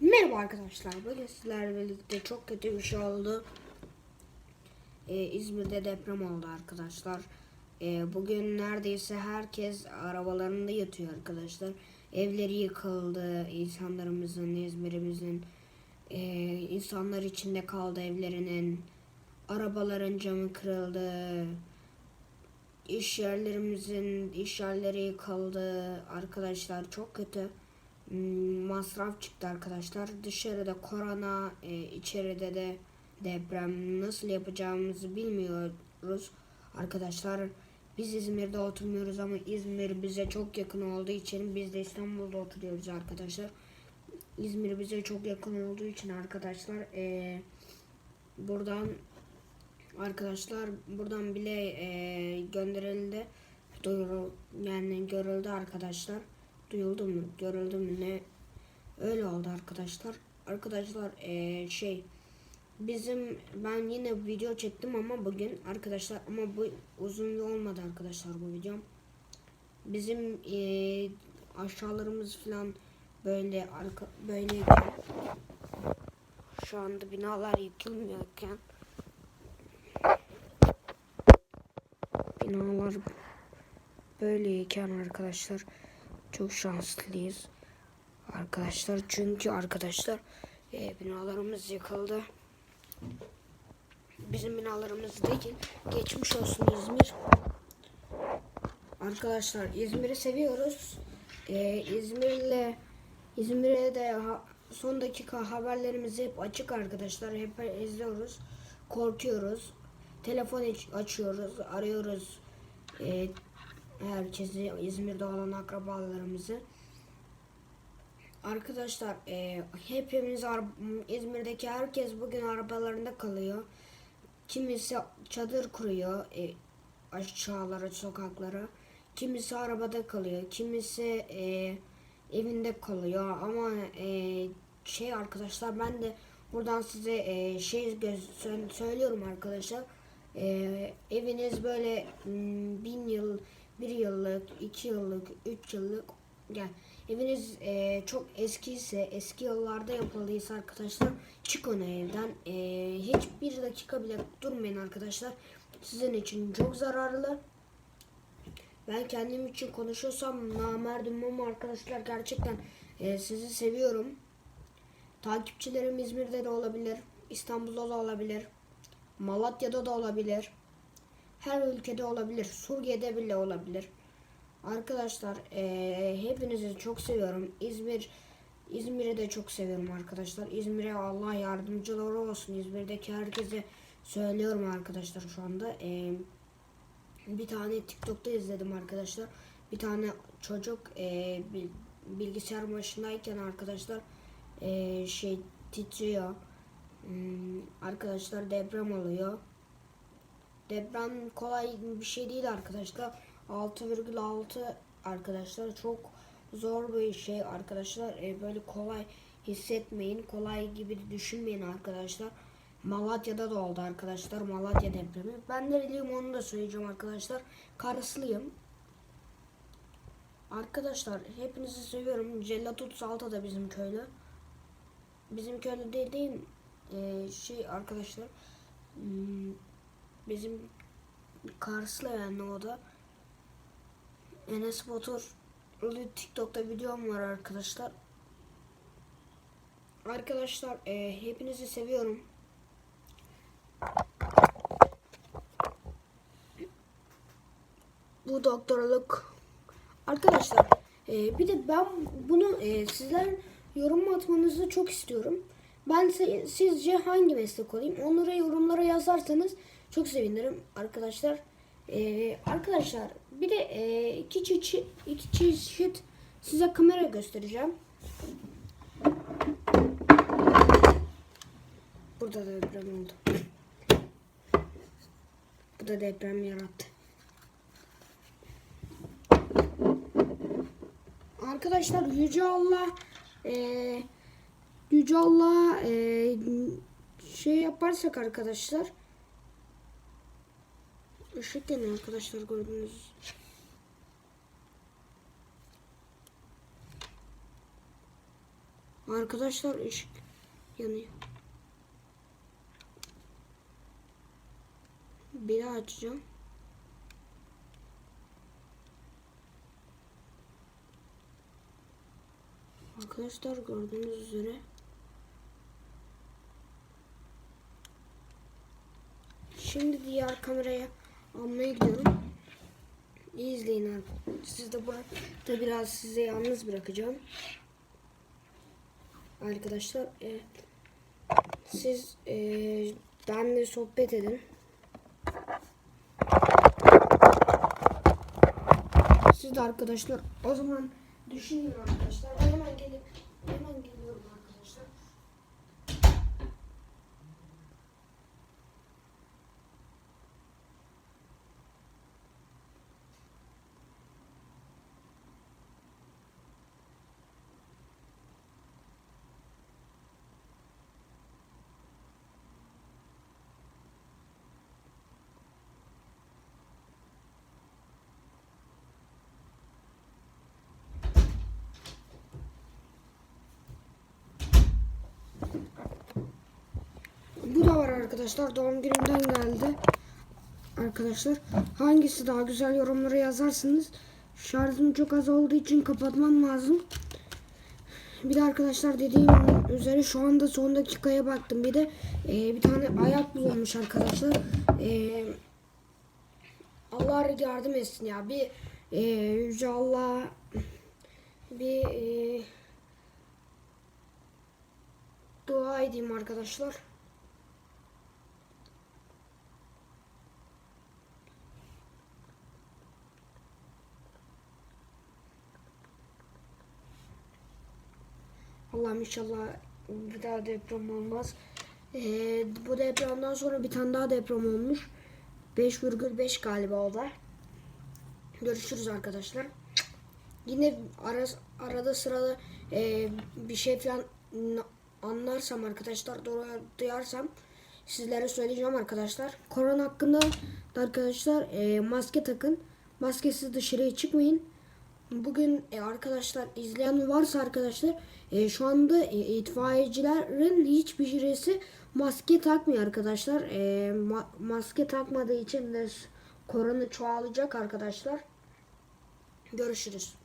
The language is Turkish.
Merhaba arkadaşlar. Bugün sizlerle birlikte çok kötü bir şey oldu. Ee, İzmir'de deprem oldu arkadaşlar. Ee, bugün neredeyse herkes arabalarında yatıyor arkadaşlar. Evleri yıkıldı. insanlarımızın, İzmir'imizin ee, insanlar içinde kaldı evlerinin. Arabaların camı kırıldı. İş yerlerimizin iş yerleri yıkıldı. Arkadaşlar çok kötü Hmm, masraf çıktı arkadaşlar. Dışarıda korona, e, içeride de deprem nasıl yapacağımızı bilmiyoruz. Arkadaşlar biz İzmir'de oturmuyoruz ama İzmir bize çok yakın olduğu için biz de İstanbul'da oturuyoruz arkadaşlar. İzmir bize çok yakın olduğu için arkadaşlar e, buradan arkadaşlar buradan bile e, gönderildi. Duyuru yani görüldü arkadaşlar duyuldu mu görüldü mü ne öyle oldu arkadaşlar. Arkadaşlar eee, şey bizim ben yine video çektim ama bugün arkadaşlar ama bu uzun olmadı arkadaşlar bu videom. Bizim eee, aşağılarımız falan böyle arka böyle şu anda binalar yıkılmıyorken binalar böyleyken arkadaşlar çok şanslıyız arkadaşlar. Çünkü arkadaşlar e, binalarımız yıkıldı. Bizim binalarımız değil geçmiş olsun İzmir. Arkadaşlar İzmir'i seviyoruz. E, İzmir'le İzmir'e de ha- son dakika haberlerimiz hep açık arkadaşlar. Hep izliyoruz korkuyoruz. Telefon aç- açıyoruz arıyoruz e, herkesi İzmir'de olan akrabalarımızı. Arkadaşlar e, hepimiz İzmir'deki herkes bugün arabalarında kalıyor. Kimisi çadır kuruyor e, aşağılara sokaklara. Kimisi arabada kalıyor. Kimisi e, evinde kalıyor. Ama e, şey arkadaşlar ben de buradan size e, şey söylüyorum arkadaşlar. E, eviniz böyle m, bin yıl bir yıllık, iki yıllık, üç yıllık yani eviniz e, çok eskiyse, eski yıllarda yapıldıysa arkadaşlar çıkın evden. E, hiçbir dakika bile durmayın arkadaşlar. Sizin için çok zararlı. Ben kendim için konuşuyorsam namerdim ama arkadaşlar gerçekten e, sizi seviyorum. Takipçilerim İzmir'de de olabilir, İstanbul'da da olabilir, Malatya'da da olabilir. Her ülkede olabilir. Suriye'de bile olabilir. Arkadaşlar eee, hepinizi çok seviyorum. İzmir İzmir'i de çok seviyorum arkadaşlar. İzmir'e Allah yardımcıları olsun. İzmir'deki herkese söylüyorum arkadaşlar şu anda. Eee, bir tane TikTok'ta izledim arkadaşlar. Bir tane çocuk bil- bilgisayar başındayken arkadaşlar eee, şey titriyor. Hmm, arkadaşlar deprem oluyor. Deprem kolay bir şey değil arkadaşlar. 6,6 arkadaşlar çok zor bir şey arkadaşlar. E, böyle kolay hissetmeyin. Kolay gibi düşünmeyin arkadaşlar. Malatya'da da oldu arkadaşlar. Malatya depremi. Ben nereliyim onu da söyleyeceğim arkadaşlar. Karıslıyım. Arkadaşlar hepinizi seviyorum. Cellat 36 da bizim köylü. Bizim köylü değil değil. E, şey arkadaşlar. Hmm, bizim Karslı yani o da. Enes Batur TikTok'ta videom var arkadaşlar. Arkadaşlar e, hepinizi seviyorum. Bu doktorluk. Arkadaşlar e, bir de ben bunu e, sizler yorum atmanızı çok istiyorum. Ben sizce hangi meslek olayım? Onları yorumlara yazarsanız çok sevinirim arkadaşlar. Ee, arkadaşlar bir de e, iki çeşit iki çeşit size kamera göstereceğim. Burada da deprem oldu. Bu da deprem yarattı. Arkadaşlar Yüce Allah e, Yüce Allah e, şey yaparsak arkadaşlar Işık yanıyor arkadaşlar gördünüz. Arkadaşlar ışık yanıyor. Bir daha açacağım. Arkadaşlar gördüğünüz üzere Şimdi diğer kameraya almaya gidiyorum. İyi izleyin abi. Siz de burada biraz size yalnız bırakacağım. Arkadaşlar e, siz e, benle sohbet edin. Siz de arkadaşlar o zaman düşünün arkadaşlar. Ben hemen gelip hemen geliyorum arkadaşlar. Bu da var arkadaşlar. Doğum günümden geldi. Arkadaşlar hangisi daha güzel yorumları yazarsınız. Şarjım çok az olduğu için kapatmam lazım. Bir de arkadaşlar dediğim üzere şu anda son dakikaya baktım. Bir de e, bir tane ayak bulunmuş arkadaşlar. E, Allah yardım etsin ya. Bir e, Yüce Allah bir e, dua edeyim arkadaşlar. Allah'ım inşallah bir daha deprem olmaz. Ee, bu depremden sonra bir tane daha deprem olmuş. 5,5 galiba o da. Görüşürüz arkadaşlar. Yine ara, arada sırada e, bir şey falan anlarsam arkadaşlar doğru duyarsam sizlere söyleyeceğim arkadaşlar. Korona hakkında da arkadaşlar e, maske takın. Maskesiz dışarıya çıkmayın. Bugün e, arkadaşlar izleyen varsa arkadaşlar e, şu anda e, itfaiyecilerin hiçbirisi maske takmıyor arkadaşlar. E, ma- maske takmadığı için de korona çoğalacak arkadaşlar. Görüşürüz.